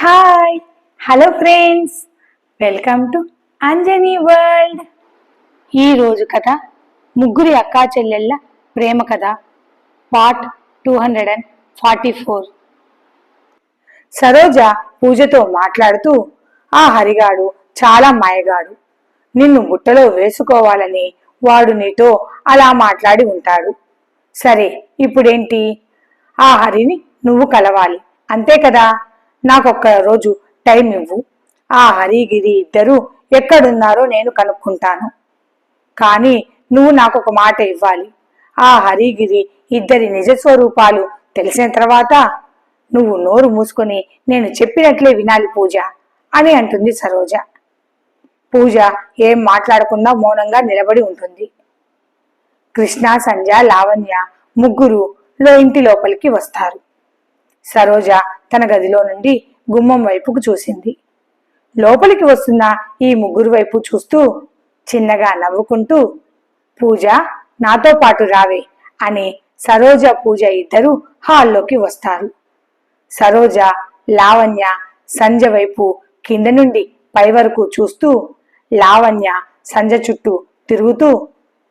Hi hello friends welcome to Anjani world ఈరోజు కథ ముగ్గురి అక్కా చెల్లెళ్ళ ప్రేమ కథ part two hundred and forty four Saroja పూజతో మాట్లాడుతూ ఆ హరిగాడు చాలా మాయగాడు. నిన్ను బుట్టలో వేసుకోవాలని వాడు నీతో అలా మాట్లాడి ఉంటాడు. సరే ఇప్పుడేంటి? ఆ హరిని నువ్వు కలవాలి. అంతే కదా? నాకొక్క రోజు టైం ఇవ్వు. ఆ హరిగిరి ఇద్దరు ఎక్కడున్నారో నేను కనుక్కుంటాను. కానీ నువ్వు నాకు ఒక మాట ఇవ్వాలి. ఆ హరిగిరి ఇద్దరి నిజ స్వరూపాలు తెలిసిన తర్వాత నువ్వు నోరు మూసుకొని నేను చెప్పినట్లే వినాలి పూజ అని అంటుంది సరోజ. పూజ ఏం మాట్లాడకుండా మౌనంగా నిలబడి ఉంటుంది. కృష్ణ సంధ్య లావణ్య ముగ్గురు లో ఇంటి లోపలికి వస్తారు. సరోజ తన గదిలో నుండి గుమ్మం వైపుకు చూసింది. లోపలికి వస్తున్న ఈ ముగ్గురు వైపు చూస్తూ చిన్నగా నవ్వుకుంటూ పూజ నాతో పాటు రావే అని సరోజ పూజ ఇద్దరు హాల్లోకి వస్తారు. సరోజ లావణ్య సంజ వైపు కింద నుండి పై వరకు చూస్తూ లావణ్య సంజ చుట్టూ తిరుగుతూ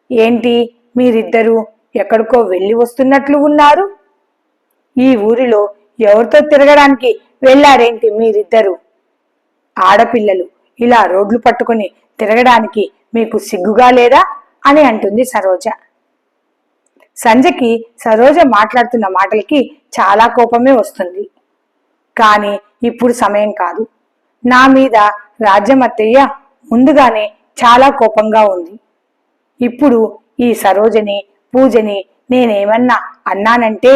ఏంటి మీరిద్దరూ ఎక్కడికో వెళ్ళి వస్తున్నట్లు ఉన్నారు? ఈ ఊరిలో ఎవరితో తిరగడానికి వెళ్ళారేంటి మీరిద్దరు? ఆడపిల్లలు ఇలా రోడ్లు పట్టుకుని తిరగడానికి మీకు సిగ్గుగా లేదా? అని అంటుంది సరోజ. సంజకి సరోజ మాట్లాడుతున్న మాటలకి చాలా కోపమే వస్తుంది. కానీ ఇప్పుడు సమయం కాదు. నా మీద రాజ్యమత్తయ్య ముందుగానే చాలా కోపంగా ఉంది. ఇప్పుడు ఈ సరోజని పూజని నేనేమన్నా అన్నానంటే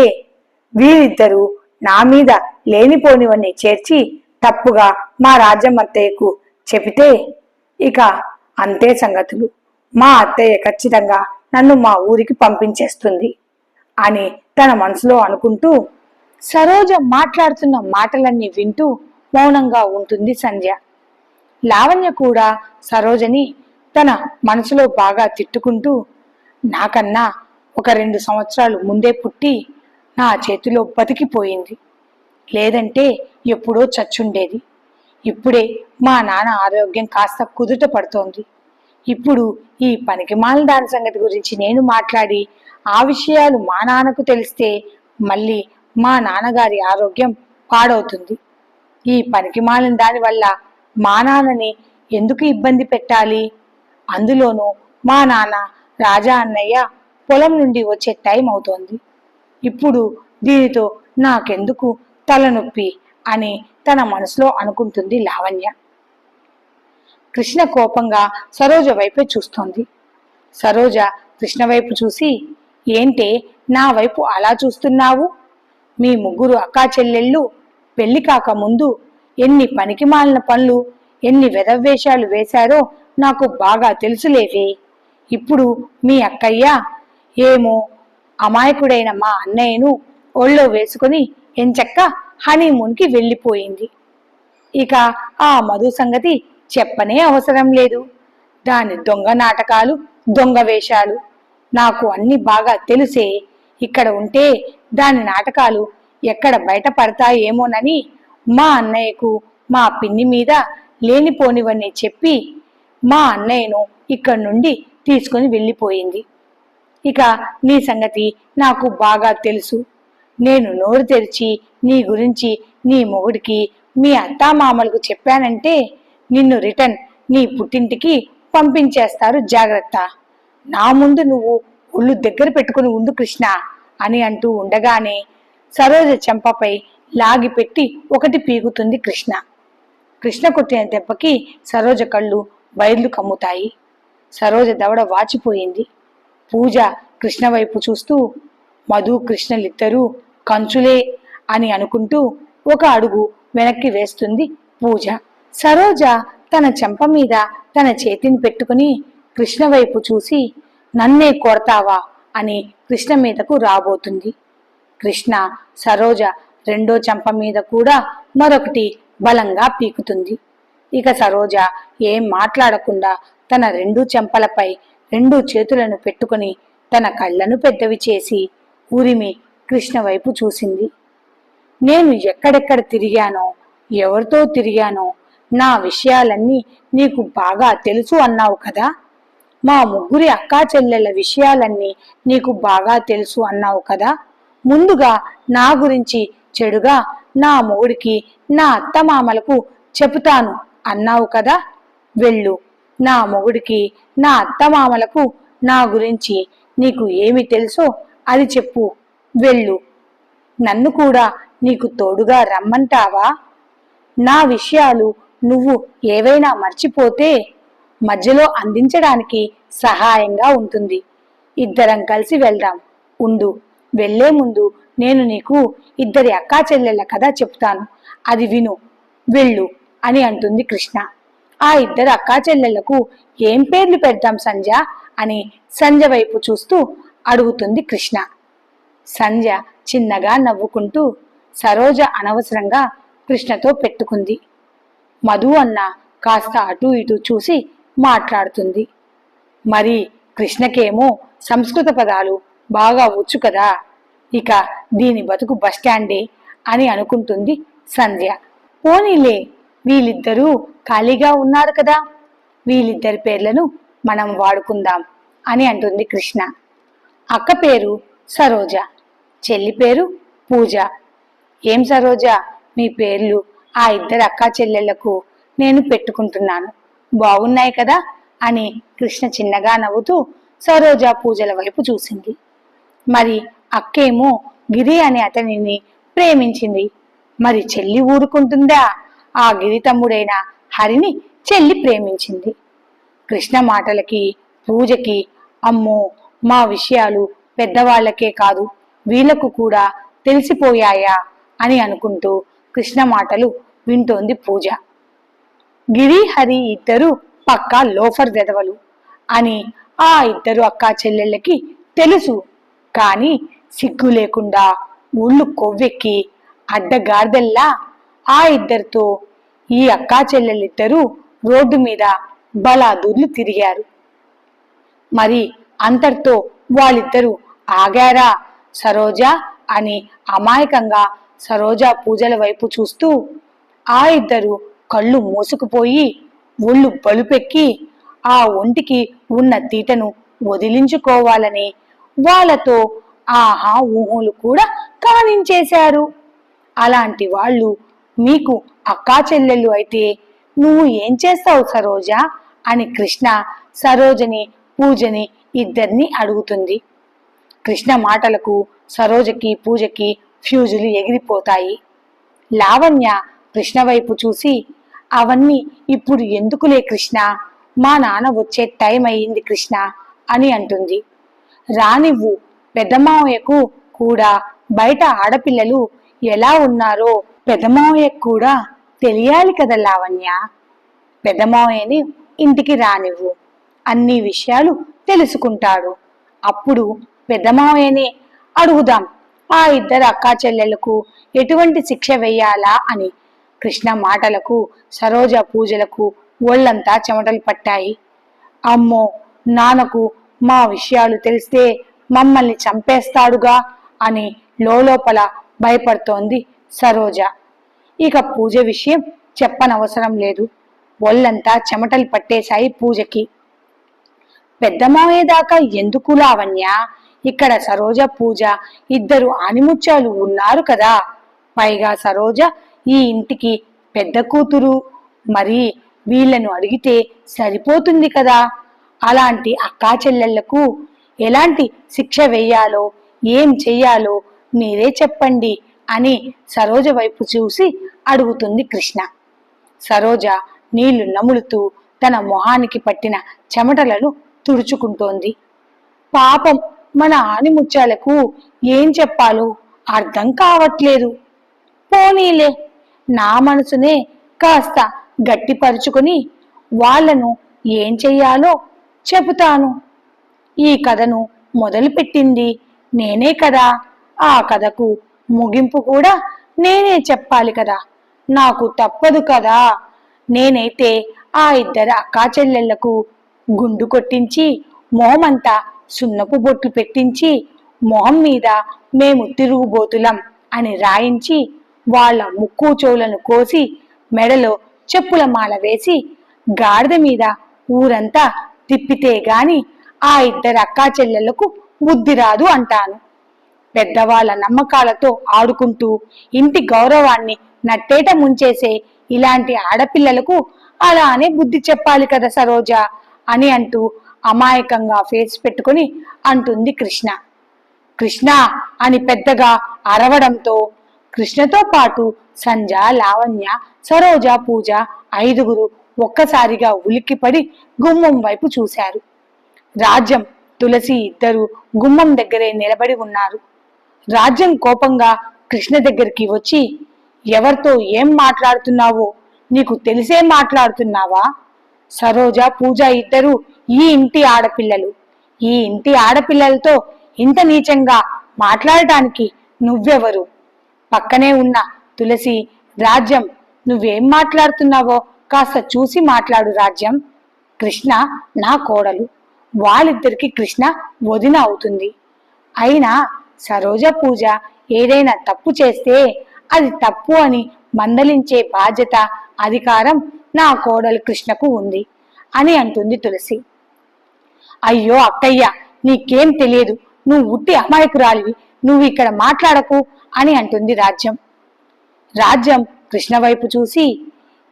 వీరిద్దరూ నా మీద లేనిపోనివన్నీ చేర్చి తప్పుగా మా రాజ్యం అత్తయ్యకు చెబితే ఇక అంతే సంగతులు. మా అత్తయ్య ఖచ్చితంగా నన్ను మా ఊరికి పంపించేస్తుంది అని తన మనసులో అనుకుంటూ సరోజ మాట్లాడుతున్న మాటలన్నీ వింటూ మౌనంగా ఉంటుంది సంధ్య. లావణ్య కూడా సరోజని తన మనసులో బాగా తిట్టుకుంటూ నాకన్నా ఒక రెండు సంవత్సరాలు ముందే పుట్టి నా చేతిలో బతికిపోయింది. లేదంటే ఎప్పుడో చచ్చుండేది. ఇప్పుడే మా నాన్న ఆరోగ్యం కాస్త కుదుట పడుతోంది. ఇప్పుడు ఈ పనికిమాలిన దాని సంగతి గురించి నేను మాట్లాడి ఆ విషయాలు మా నాన్నకు తెలిస్తే మళ్ళీ మా నాన్నగారి ఆరోగ్యం పాడవుతుంది. ఈ పనికిమాలిన దాని వల్ల మా నాన్నని ఎందుకు ఇబ్బంది పెట్టాలి? అందులోనూ మా నాన్న రాజా అన్నయ్య పొలం నుండి వచ్చే టైం అవుతోంది. ఇప్పుడు దీనితో నాకెందుకు తలనొప్పి అని తన మనసులో అనుకుంటుంది లావణ్య. కృష్ణ కోపంగా సరోజ వైపే చూస్తోంది. సరోజ కృష్ణ వైపు చూసి ఏంటే నా వైపు అలా చూస్తున్నావు? మీ ముగ్గురు అక్కా చెల్లెళ్ళు పెళ్ళి కాక ముందు ఎన్ని పనికి మాలిన పనులు ఎన్ని వెధవేషాలు వేశారో నాకు బాగా తెలుసులేవే. ఇప్పుడు మీ అక్కయ్య ఏమో అమాయకుడైన మా అన్నయ్యను ఒళ్ళో వేసుకుని ఎంచక్క హనీమూన్కి వెళ్ళిపోయింది. ఇక ఆ మధు సంగతి చెప్పనే అవసరం లేదు. దాని దొంగ నాటకాలు దొంగ వేషాలు నాకు అన్ని బాగా తెలుసే. ఇక్కడ ఉంటే దాని నాటకాలు ఎక్కడ బయటపడతాయేమోనని మా అన్నయ్యకు మా పిన్ని మీద లేనిపోనివన్నీ చెప్పి మా అన్నయ్యను ఇక్కడి నుండి తీసుకుని వెళ్ళిపోయింది. ఇక నీ సంగతి నాకు బాగా తెలుసు. నేను నోరు తెరిచి నీ గురించి నీ మొగుడికి మీ అత్తామామలకు చెప్పానంటే నిన్ను రిటర్న్ నీ పుట్టింటికి పంపించేస్తారు జాగ్రత్త. నా ముందు నువ్వు ఒళ్ళు దగ్గర పెట్టుకుని ఉండు కృష్ణ అని అంటూ ఉండగానే సరోజ చెంపపై లాగిపెట్టి ఒకటి పీగుతుంది కృష్ణ. కృష్ణ కొట్టిన దెబ్బకి సరోజ కళ్ళు బయర్లు కమ్ముతాయి. సరోజ దవడ వాచిపోయింది. పూజ కృష్ణ వైపు చూస్తూ మధు కృష్ణలిద్దరూ కంచులే అని అనుకుంటూ ఒక అడుగు వెనక్కి వేస్తుంది పూజ. సరోజ తన చెంప మీద తన చేతిని పెట్టుకుని కృష్ణ వైపు చూసి నన్నే కొడతావా అని కృష్ణ మీదకు రాబోతుంది. కృష్ణ సరోజ రెండో చెంప మీద కూడా మరొకటి బలంగా పీకుతుంది. ఇక సరోజ ఏం మాట్లాడకుండా తన రెండు చెంపలపై రెండు చేతులను పెట్టుకుని తన కళ్ళను పెద్దవి చేసి ఊరిమి కృష్ణ వైపు చూసింది. నేను ఎక్కడెక్కడ తిరిగానో ఎవరితో తిరిగానో నా విషయాలన్నీ నీకు బాగా తెలుసు అన్నావు కదా? మా ముగ్గురి అక్కా చెల్లెల విషయాలన్నీ నీకు బాగా తెలుసు అన్నావు కదా? ముందుగా నా గురించి చెడుగా నా మొగుడికి నా అత్తమామలకు చెబుతాను అన్నావు కదా? వెళ్ళు. నా మొగుడికి నా అత్తమామలకు నా గురించి నీకు ఏమి తెలుసో అది చెప్పు. వెళ్ళు. నన్ను కూడా నీకు తోడుగా రమ్మంటావా? నా విషయాలు నువ్వు ఏవైనా మర్చిపోతే మధ్యలో అందించడానికి సహాయంగా ఉంటుంది. ఇద్దరం కలిసి వెళ్దాం. ఉండు. వెళ్ళే ముందు నేను నీకు ఇద్దరి అక్కా చెల్లెళ్ళ కథ చెప్తాను. అది విను. వెళ్ళు అని అంటుంది కృష్ణ. ఆ ఇద్దరు అక్కా చెల్లెళ్ళకు ఏం పేర్లు పెడతాం సంజ అని సంజ వైపు చూస్తూ అడుగుతుంది కృష్ణ. సంజ చిన్నగా నవ్వుకుంటూ సరోజ అనవసరంగా కృష్ణతో పెట్టుకుంది. మధు అన్న కాస్త అటు ఇటు చూసి మాట్లాడుతుంది. మరి కృష్ణకేమో సంస్కృత పదాలు బాగా వచ్చు కదా? ఇక దీని బతుకు బస్టాండే అని అనుకుంటుంది సంధ్య. పోనీలే వీళ్ళిద్దరూ ఖాళీగా ఉన్నారు కదా. వీళ్ళిద్దరి పేర్లను మనం వాడుకుందాం అని అంటుంది కృష్ణ. అక్క పేరు సరోజ చెల్లి పేరు పూజ. ఏం సరోజ? మీ పేర్లు ఆ ఇద్దరు అక్కా చెల్లెళ్ళకు నేను పెట్టుకుంటున్నాను. బాగున్నాయి కదా అని కృష్ణ చిన్నగా నవ్వుతూ సరోజ పూజల వైపు చూసింది. మరి అక్కేమో గిరి అనే అతనిని ప్రేమించింది. మరి చెల్లి ఊరుకుంటుందా? ఆ గిరితమ్ముడైన హరిని చెల్లి ప్రేమించింది. కృష్ణ మాటలకి పూజకి అమ్మో మా విషయాలు పెద్దవాళ్ళకే కాదు వీళ్ళకు కూడా తెలిసిపోయాయా అని అనుకుంటూ కృష్ణ మాటలు వింటోంది పూజ. గిరి హరి ఇద్దరు పక్కా లోఫర్ వెదవలు అని ఆ ఇద్దరు అక్కా చెల్లెళ్ళకి తెలుసు. కానీ సిగ్గు లేకుండా ఊళ్ళు కొవ్వెక్కి అడ్డగార్దెల్లా ఆ ఇద్దరితో ఈ అక్కా చెల్లెళ్ళిద్దరూ రోడ్డు మీద బలాదూర్లు తిరిగారు. మరి అంతటితో వాళ్ళిద్దరూ ఆగారా? సరోజ అని అమాయకంగా సరోజ పూజల వైపు చూస్తూ ఆ ఇద్దరు కళ్ళు మూసుకుపోయి ఒళ్ళు బలుపెక్కి ఆ ఒంటికి ఉన్న తీటను వదిలించుకోవాలని వాళ్ళతో ఆహా ఊహలు కూడా కానించేశారు. అలాంటి వాళ్ళు మీకు అక్కా చెల్లెళ్ళు అయితే నువ్వు ఏం చేస్తావు సరోజ? అని కృష్ణ సరోజని పూజని ఇద్దరిని అడుగుతుంది. కృష్ణ మాటలకు సరోజకి పూజకి ఫ్యూజులు ఎగిరిపోతాయి. లావణ్య కృష్ణ వైపు చూసి అవన్నీ ఇప్పుడు ఎందుకులే కృష్ణ? మా నాన్న వచ్చే టైం అయ్యింది కృష్ణ అని అంటుంది. రానివ్వు పెద్దమావయ్యకు కూడా బయట ఆడపిల్లలు ఎలా ఉన్నారో పెద్దమావయ్యకు కూడా తెలియాలి కదా లావణ్య. పెద్దమావయ్యని ఇంటికి రానివ్వు. అన్ని విషయాలు తెలుసుకుంటాడు. అప్పుడు పెదమావయ్యనే అడుగుదాం ఆ ఇద్దరు అక్కా చెల్లెలకు ఎటువంటి శిక్ష వెయ్యాలా అని. కృష్ణ మాటలకు సరోజ పూజలకు ఒళ్ళంతా చెమటలు పట్టాయి. అమ్మో నాన్నకు మా విషయాలు తెలిస్తే మమ్మల్ని చంపేస్తాడుగా అని లోపల భయపడుతోంది సరోజ. ఇక పూజ విషయం చెప్పనవసరం లేదు. ఒళ్ళంతా చెమటలు పట్టేశాయి పూజకి. పెద్దమయ్యేదాకా ఎందుకు లావణ్య? ఇక్కడ సరోజ పూజ ఇద్దరు ఆనిముత్యాలు ఉన్నారు కదా. పైగా సరోజ ఈ ఇంటికి పెద్ద కూతురు. మరి వీళ్ళను అడిగితే సరిపోతుంది కదా? అలాంటి అక్కా చెల్లెళ్ళకు ఎలాంటి శిక్ష వెయ్యాలో ఏం చెయ్యాలో మీరే చెప్పండి. అని సరోజ వైపు చూసి అడుగుతుంది కృష్ణ. సరోజ నీళ్ళు నములుతూ తన మొహానికి పట్టిన చెమటలను తుడుచుకుంటోంది. పాపం మన ఆనిముత్యాలకు ఏం చెప్పాలో అర్థం కావట్లేదు. పోనీలే నా మనసునే కాస్త గట్టిపరుచుకొని వాళ్ళను ఏం చెయ్యాలో చెబుతాను. ఈ కథను మొదలుపెట్టింది నేనే కదా. ఆ కథకు ముగింపు కూడా నేనే చెప్పాలి కదా. నాకు తప్పదు కదా. నేనైతే ఆ ఇద్దరు అక్కాచెల్లెళ్ళకు గుండు కొట్టించి మొహమంతా సున్నపు బొట్లు పెట్టించి మొహం మీద మేము తిరుగుబోతులం అని రాయించి వాళ్ళ ముక్కు చెవులను కోసి మెడలో చెప్పుల మాల వేసి గాడిద మీద ఊరంతా తిప్పితే గాని ఆ ఇద్దరు అక్కా చెల్లెళ్ళకు బుద్ధి రాదు అంటాను. పెద్దవాళ్ళ నమ్మకాలతో ఆడుకుంటూ ఇంటి గౌరవాన్ని నట్టేట ముంచేసే ఇలాంటి ఆడపిల్లలకు అలానే బుద్ధి చెప్పాలి కదా సరోజ అని అంటూ అమాయకంగా ఫేస్ పెట్టుకుని అంటుంది కృష్ణ. కృష్ణ అని పెద్దగా అరవడంతో కృష్ణతో పాటు సంజ లావణ్య సరోజ పూజ ఐదుగురు ఒక్కసారిగా ఉలిక్కిపడి గుమ్మం వైపు చూశారు. రాజ్యం తులసి ఇద్దరు గుమ్మం దగ్గరే నిలబడి ఉన్నారు. రాజ్యం కోపంగా కృష్ణ దగ్గరికి వచ్చి ఎవరితో ఏం మాట్లాడుతున్నావో? నీకు తెలిసే మాట్లాడుతున్నావా? సరోజ పూజ ఇద్దరు ఈ ఇంటి ఆడపిల్లలు. ఈ ఇంటి ఆడపిల్లలతో ఇంత నీచంగా మాట్లాడటానికి నువ్వెవరు? పక్కనే ఉన్న తులసి రాజ్యం నువ్వేం మాట్లాడుతున్నావో కాస్త చూసి మాట్లాడు రాజ్యం. కృష్ణ నా కోడలు. వాళ్ళిద్దరికి కృష్ణ వదిన అవుతుంది. అయినా సరోజ పూజ ఏదైనా తప్పు చేస్తే అది తప్పు అని మందలించే బాధ్యత అధికారం నా కోడలు కృష్ణకు ఉంది అని అంటుంది తులసి. అయ్యో అక్కయ్య నీకేం తెలియదు. నువ్వు ఉట్టి అమాయకురాలివి. నువ్వు ఇక్కడ మాట్లాడకు అని అంటుంది రాజ్యం. రాజ్యం కృష్ణ వైపు చూసి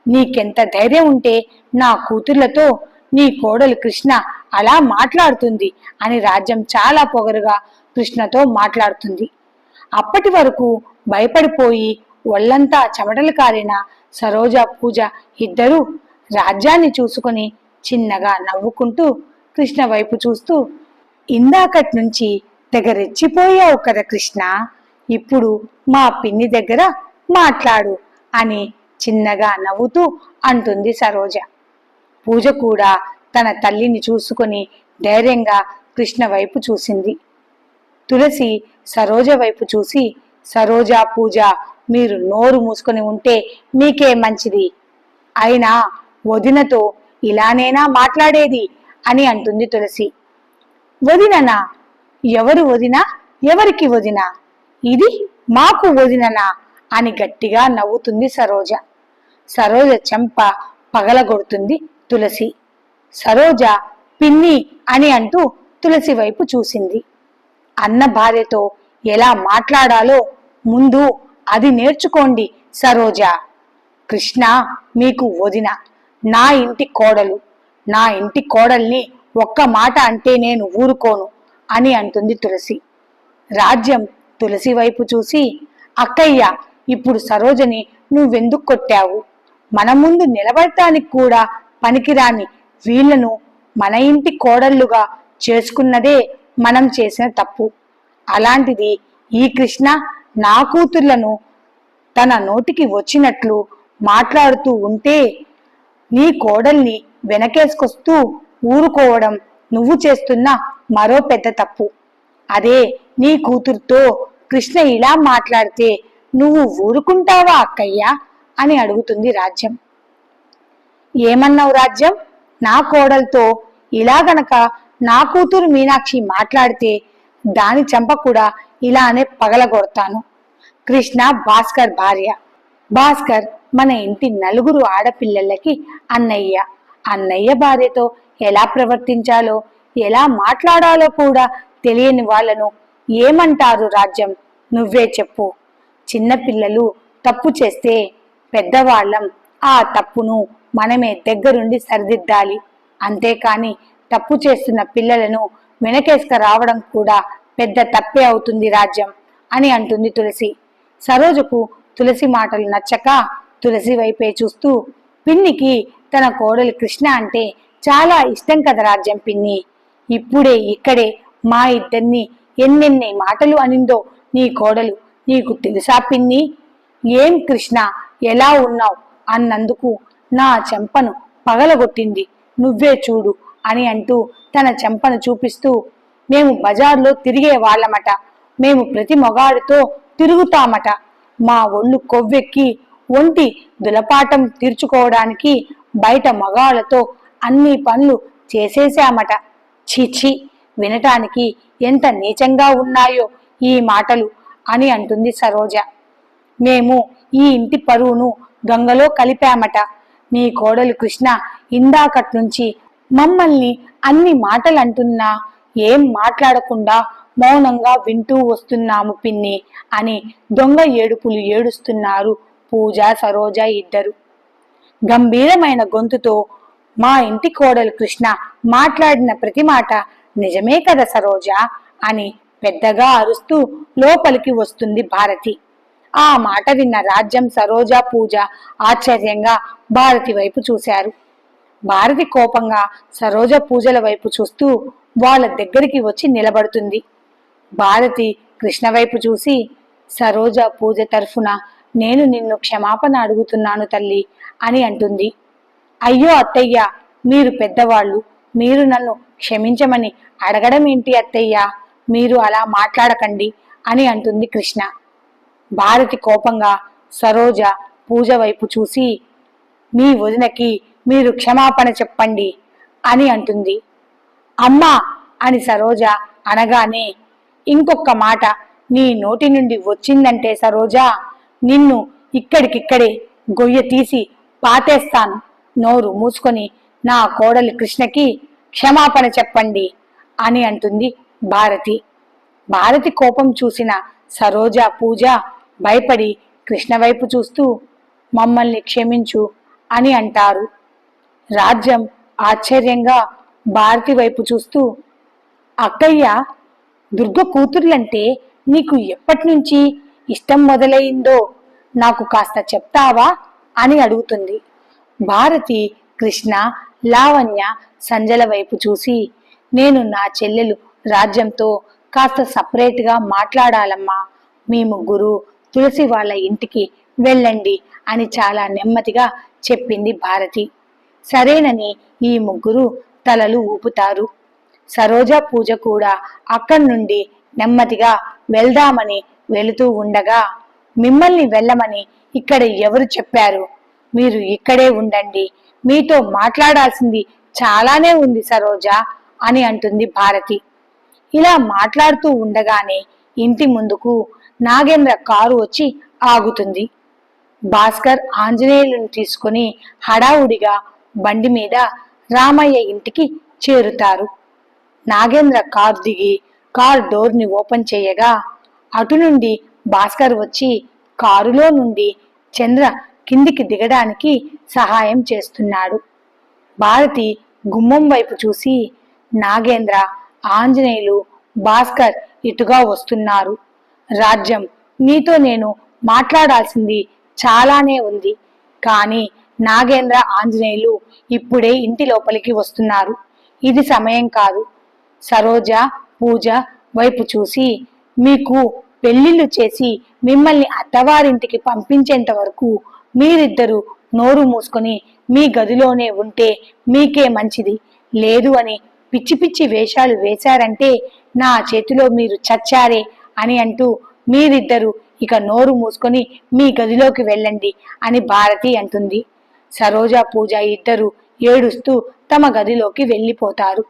నీకెంత ధైర్యం ఉంటే నా కూతుర్లతో నీ కోడలు కృష్ణ అలా మాట్లాడుతుంది అని రాజ్యం చాలా పొగరుగా కృష్ణతో మాట్లాడుతుంది. అప్పటి వరకు భయపడిపోయి ఒళ్ళంతా చెమటలు కారిన సరోజ పూజ ఇద్దరూ రాజ్యాన్ని చూసుకొని చిన్నగా నవ్వుకుంటూ కృష్ణ వైపు చూస్తూ ఇందాకటి నుంచి దగ్గరెచ్చిపోయావు కదా కృష్ణ ఇప్పుడు మా పిన్ని దగ్గర మాట్లాడు అని చిన్నగా నవ్వుతూ అంటుంది సరోజ. పూజ కూడా తన తల్లిని చూసుకొని ధైర్యంగా కృష్ణ వైపు చూసింది. తులసి సరోజ వైపు చూసి సరోజ పూజ మీరు నోరు మూసుకొని ఉంటే మీకే మంచిది. అయినా వదినతో ఇలానేనా మాట్లాడేది? అని అంటుంది తులసి. వదిననా? ఎవరు వదినా? ఎవరికి వదిన? ఇది మాకు వదిననా? అని గట్టిగా నవ్వుతుంది సరోజ. సరోజ చెంప పగలగొడుతుంది తులసి. సరోజ పిన్ని అని అంటూ తులసి వైపు చూసింది. అన్న భార్యతో ఎలా మాట్లాడాలో ముందు అది నేర్చుకోండి సరోజ. కృష్ణ మీకు వదిన. నా ఇంటి కోడలు. నా ఇంటి కోడల్ని ఒక్క మాట అంటే నేను ఊరుకోను అని అంటుంది తులసి. రాజ్యం తులసి వైపు చూసి అక్కయ్య ఇప్పుడు సరోజని నువ్వెందుకు కొట్టావు? మన ముందు నిలబడటానికి కూడా పనికిరాని వీళ్ళను మన ఇంటి కోడళ్ళుగా చేసుకున్నదే మనం చేసిన తప్పు. అలాంటిది ఈ కృష్ణ నా కూతుర్లను తన నోటికి వచ్చినట్లు మాట్లాడుతూ ఉంటే నీ కోడల్ని వెనకేసుకొస్తూ ఊరుకోవడం నువ్వు చేస్తున్న మరో పెద్ద తప్పు. అదే నీ కూతురుతో కృష్ణ ఇలా మాట్లాడితే నువ్వు ఊరుకుంటావా అక్కయ్యా? అని అడుగుతుంది రాజ్యం. ఏమన్నావు రాజ్యం? నా కోడలతో ఇలా గనక నా కూతురు మీనాక్షి మాట్లాడితే దాని చెంప కూడా ఇలానే పగలగొడతాను. కృష్ణ భాస్కర్ భార్య. భాస్కర్ మన ఇంటి నలుగురు ఆడపిల్లలకి అన్నయ్య. అన్నయ్య భార్యతో ఎలా ప్రవర్తించాలో ఎలా మాట్లాడాలో కూడా తెలియని వాళ్ళను ఏమంటారు రాజ్యం? నువ్వే చెప్పు. చిన్నపిల్లలు తప్పు చేస్తే పెద్దవాళ్ళం ఆ తప్పును మనమే దగ్గరుండి సరిదిద్దాలి. అంతేకాని తప్పు చేస్తున్న పిల్లలను వెనకేసుక రావడం కూడా పెద్ద తప్పే అవుతుంది రాజ్యం అని అంటుంది తులసి. సరోజకు తులసి మాటలు నచ్చక తులసి వైపే చూస్తూ పిన్నికి తన కోడలు కృష్ణ అంటే చాలా ఇష్టం కదా రాజ్యం పిన్ని. ఇప్పుడే ఇక్కడే మా ఇద్దరిని ఎన్నెన్ని మాటలు అనిందో నీ కోడలు నీకు తెలుసా పిన్ని? ఏం కృష్ణ ఎలా ఉన్నావు? అన్నందుకు నా చెంపను పగలగొట్టింది. నువ్వే చూడు అని అంటూ తన చెంపను చూపిస్తూ మేము బజార్లో తిరిగే వాళ్ళమట. మేము ప్రతి మొగాడితో తిరుగుతామట. మా ఒళ్ళు కొవ్వెక్కి ఒంటి దులపాటం తీర్చుకోవడానికి బయట మగాళ్ళతో అన్ని పనులు చేసేశామట. చీచి వినటానికి ఎంత నీచంగా ఉన్నాయో ఈ మాటలు అని అంటుంది సరోజ. మేము ఈ ఇంటి పరువును గంగలో కలిపామట. నీ కోడలు కృష్ణ ఇందాకట్ నుంచి మమ్మల్ని అన్ని మాటలు అంటున్నా ఏం మాట్లాడకుండా మౌనంగా వింటూ వస్తున్నాము పిన్ని అని దొంగ ఏడుపులు ఏడుస్తున్నారు పూజ సరోజ ఇద్దరు. గంభీరమైన గొంతుతో మా ఇంటి కోడలు కృష్ణ మాట్లాడిన ప్రతి మాట నిజమే కదా సరోజ అని పెద్దగా అరుస్తూ లోపలికి వస్తుంది భారతి. ఆ మాట విన్న రాజ్యం సరోజ పూజ ఆశ్చర్యంగా భారతి వైపు చూశారు. భారతి కోపంగా సరోజ పూజల వైపు చూస్తూ వాళ్ళ దగ్గరికి వచ్చి నిలబడుతుంది. భారతి కృష్ణ వైపు చూసి సరోజ పూజ తరఫున నేను నిన్ను క్షమాపణ అడుగుతున్నాను తల్లి అని అంటుంది. అయ్యో అత్తయ్య మీరు పెద్దవాళ్ళు మీరు నన్ను క్షమించమని అడగడం ఏంటి అత్తయ్య? మీరు అలా మాట్లాడకండి అని అంటుంది కృష్ణ. భారతి కోపంగా సరోజ పూజ వైపు చూసి మీ వదినకి మీరు క్షమాపణ చెప్పండి అని అంటుంది. అమ్మా అని సరోజ అనగానే ఇంకొక మాట నీ నోటి నుండి వచ్చిందంటే సరోజ నిన్ను ఇక్కడికిక్కడే గొయ్య తీసి పాతేస్తాను. నోరు మూసుకొని నా కోడలి కృష్ణకి క్షమాపణ చెప్పండి అని అంటుంది భారతి. భారతి కోపం చూసిన సరోజ పూజ భయపడి కృష్ణ వైపు చూస్తూ మమ్మల్ని క్షమించు అని అంటారు. రాజ్యం ఆశ్చర్యంగా భారతి వైపు చూస్తూ అక్కయ్య దుర్గ కూతుర్లంటే నీకు ఎప్పటి నుంచి ఇష్టం మొదలైందో నాకు కాస్త చెప్తావా? అని అడుగుతుంది. భారతి కృష్ణ లావణ్య సంజల వైపు చూసి నేను నా చెల్లెలు రాజ్యంతో కాస్త సపరేట్గా మాట్లాడాలమ్మా. మీ ముగ్గురు తులసి వాళ్ళ ఇంటికి వెళ్ళండి అని చాలా నెమ్మదిగా చెప్పింది భారతి. సరేనని ఈ ముగ్గురు తలలు ఊపుతారు. సరోజ పూజ కూడా అక్కడి నుండి నెమ్మదిగా వెళ్దామని వెళుతూ ఉండగా మిమ్మల్ని వెళ్ళమని ఇక్కడ ఎవరు చెప్పారు? మీరు ఇక్కడే ఉండండి. మీతో మాట్లాడాల్సింది చాలానే ఉంది సరోజ అని అంటుంది భారతి. ఇలా మాట్లాడుతూ ఉండగానే ఇంటి ముందుకు నాగేంద్ర కారు వచ్చి ఆగుతుంది. భాస్కర్ ఆంజనేయులను తీసుకుని హడావుడిగా బండి మీద రామయ్య ఇంటికి చేరుతారు. నాగేంద్ర కారు దిగి కార్ డోర్ని ఓపెన్ చేయగా అటు నుండి భాస్కర్ వచ్చి కారులో నుండి చంద్ర కిందికి దిగడానికి సహాయం చేస్తున్నాడు. భారతి గుమ్మం వైపు చూసి నాగేంద్ర ఆంజనేయులు భాస్కర్ ఇటుగా వస్తున్నారు. రాజ్యం నీతో నేను మాట్లాడాల్సింది చాలానే ఉంది. కానీ నాగేంద్ర ఆంజనేయులు ఇప్పుడే ఇంటి లోపలికి వస్తున్నారు. ఇది సమయం కాదు. సరోజ పూజ వైపు చూసి మీకు పెళ్ళిళ్ళు చేసి మిమ్మల్ని అత్తవారింటికి పంపించేంత వరకు మీరిద్దరూ నోరు మూసుకొని మీ గదిలోనే ఉంటే మీకే మంచిది. లేదు అని పిచ్చి పిచ్చి వేషాలు వేశారంటే నా చేతిలో మీరు చచ్చారే అని అంటూ మీరిద్దరూ ఇక నోరు మూసుకొని మీ గదిలోకి వెళ్ళండి అని భారతి అంటుంది. సరోజ పూజ ఇద్దరు ఏడుస్తూ తమ గదిలోకి వెళ్ళిపోతారు.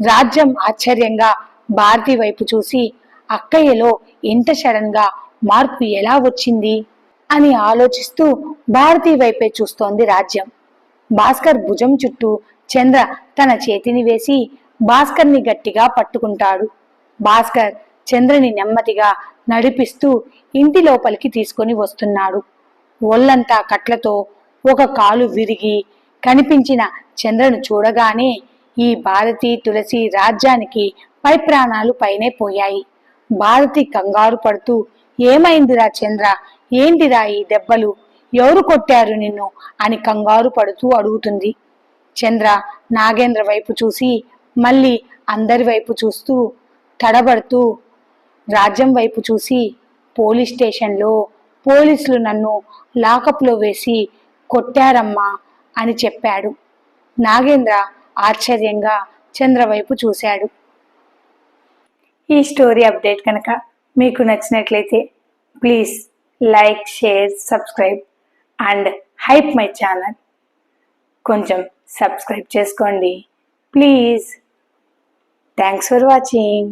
రాజ్యం ఆశ్చర్యంగా భారతి వైపు చూసి అక్కయ్యలో ఇంత సడన్గా మార్పు ఎలా వచ్చింది? అని ఆలోచిస్తూ భారతి వైపే చూస్తోంది రాజ్యం. భాస్కర్ భుజం చుట్టూ చంద్ర తన చేతిని వేసి భాస్కర్ని గట్టిగా పట్టుకుంటాడు. భాస్కర్ చంద్రని నెమ్మదిగా నడిపిస్తూ ఇంటి లోపలికి తీసుకొని వస్తున్నాడు. ఒళ్ళంతా కట్లతో ఒక కాలు విరిగి కనిపించిన చంద్రను చూడగానే ఈ భారతి తులసి రాజ్యానికి పై ప్రాణాలు పైనే పోయాయి. భారతి కంగారు పడుతూ ఏమైందిరా చంద్ర? ఏంటిరా ఈ దెబ్బలు? ఎవరు కొట్టారు నిన్ను? అని కంగారు పడుతూ అడుగుతుంది. చంద్ర నాగేంద్ర వైపు చూసి మళ్ళీ అందరి వైపు చూస్తూ తడబడుతూ రాజ్యం వైపు చూసి పోలీస్ స్టేషన్లో పోలీసులు నన్ను లాకప్లో వేసి కొట్టారమ్మా అని చెప్పాడు. నాగేంద్ర ఆశ్చర్యంగా చంద్రవైపు చూశాడు. ఈ స్టోరీ అప్డేట్ కనుక మీకు నచ్చినట్లయితే please like share subscribe and hype my channel. కొంచెం సబ్స్క్రైబ్ చేసుకోండి. ప్లీజ్. Thanks for watching.